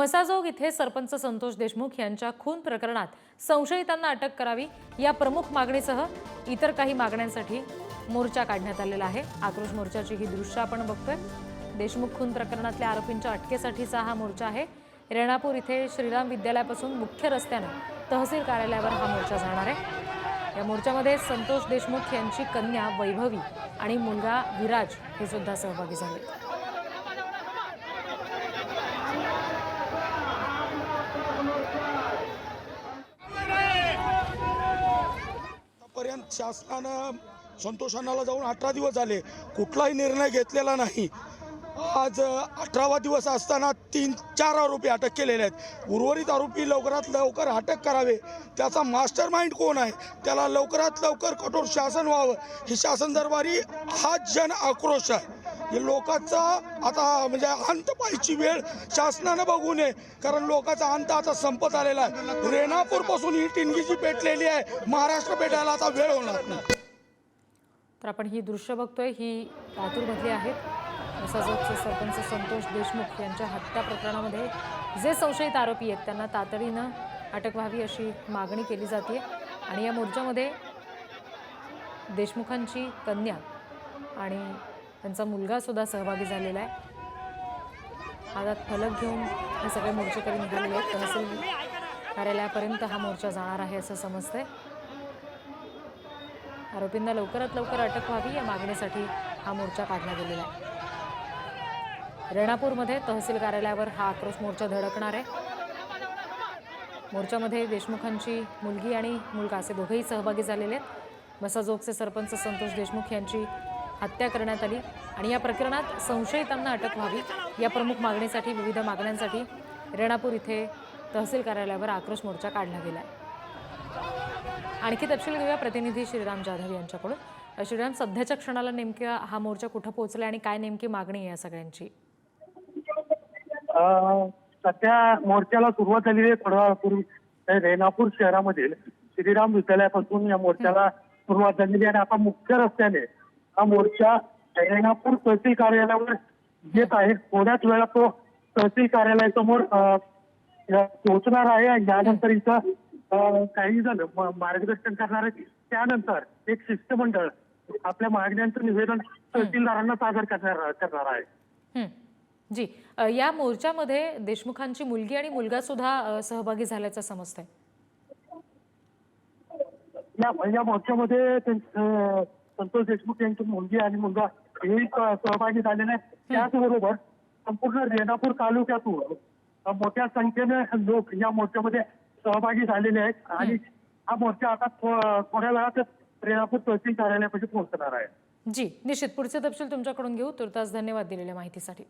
मसाजोग इथे सरपंच संतोष देशमुख यांच्या खून प्रकरणात संशयितांना अटक करावी या प्रमुख मागणीसह इतर काही मागण्यांसाठी मोर्चा काढण्यात आलेला आहे. आक्रोश मोर्चाची ही दृश्य आपण बघतोय. देशमुख खून प्रकरणातल्या आरोपींच्या अटकेसाठीचा हा मोर्चा आहे. रेणापूर इथे श्रीराम विद्यालयापासून मुख्य रस्त्यानं तहसील कार्यालयावर हा मोर्चा जाणार आहे. या मोर्चामध्ये संतोष देशमुख यांची कन्या वैभवी आणि मुलगा विराज हे सुद्धा सहभागी झाले. शासनानं संतोषानाला जाऊन अठरा दिवस झाले. कुठलाही निर्णय घेतलेला नाही. आज अठरावा दिवस असताना तीन चार आरोपी अटक केलेले आहेत. उर्वरित आरोपी लवकरात लवकर अटक करावे. त्याचा मास्टर माइंड कोण आहे? त्याला लवकरात लवकर कठोर शासन व्हावं. ही शासन दरबारी हा जन आक्रोश आहे. लोकांचा आता म्हणजे अंत पाहायची वेळ शासनानं बघू नये. कारण लोकांचा अंत आता संपत आलेला आहे. रेणापूरपासून ही टिनगी पेटलेली आहे. महाराष्ट्र पेटायला आता वेळ होणार नाही. तर आपण ही दृश्य बघतोय. ही लातूरमधली आहेत. सजगचे सरपंच संतोष देशमुख यांच्या हत्या प्रकरणामध्ये जे संशयित आरोपी आहेत त्यांना तातडीनं अटक व्हावी अशी मागणी केली जाते आणि या मोर्चामध्ये देशमुखांची कन्या आणि त्यांचा मुलगासुद्धा सहभागी झालेला आहे. हातात फलक घेऊन हे सगळे मोर्चेकरी निघालेले आहेत. तहसील कार्यालयापर्यंत हा मोर्चा जाणार आहे असं समजतंय. आरोपींना लवकरात लवकर अटक व्हावी या मागणीसाठी हा मोर्चा काढला गेलेला आहे. रेणापूरमध्ये तहसील कार्यालयावर हा आक्रोश मोर्चा धडकणार आहे. मोर्चामध्ये देशमुखांची मुलगी आणि मुलगा असे दोघेही सहभागी झालेले आहेत. मसाजोगचे सरपंच संतोष देशमुख यांची हत्या करण्यात आली आणि या प्रकरणात संशयितांना अटक व्हावी या प्रमुख मागणीसाठी विविध मागण्यांसाठी रेणापूर इथे तहसील कार्यालयावर आक्रोश मोर्चा काढला गेला आणखी तपशील घेऊया. प्रतिनिधी श्रीराम जाधव यांच्याकडून. श्रीराम सध्याच्या क्षणाला नेमक्या हा मोर्चा कुठं पोहोचला आणि काय नेमकी मागणी आहे या सगळ्यांची? सध्या मोर्चाला सुरुवात झालेली आहे थोडा पूर्वी रेणापूर शहरामधील श्रीराम विद्यालयापासून या मोर्चाला सुरुवात झालेली आणि आता मुख्य रस्त्याने हा मोर्चा रेणापूर तहसील कार्यालयावर येत आहे. थोड्याच वेळात तो तहसील कार्यालयासमोर पोहोचणार आहे आणि यानंतर इथं काही जण मार्गदर्शन करणार आहेत. त्यानंतर एक शिष्टमंडळ आपल्या मागण्यांचं निवेदन तहसीलदारांना सादर करणार करणार आहे. जी या मोर्चामध्ये देशमुखांची मुलगी आणि मुलगा सुद्धा सहभागी झाल्याचं समजतंय. या मोर्चामध्ये संतोष देशमुख यांची मुलगी आणि मुलगा हे स- सहभागी झालेले आहेत. त्याचबरोबर संपूर्ण रेणापूर तालुक्यातून मोठ्या संख्येने लोक या मोर्चामध्ये सहभागी झालेले आहेत. आणि हा मोर्चा आता थोड्या वेळात रेणापूर तहसील कार्यालयापाशी पोहोचणार आहे. जी निश्चित. पुढचे तपशील तुमच्याकडून घेऊ. तुर्तास धन्यवाद दिलेल्या माहितीसाठी.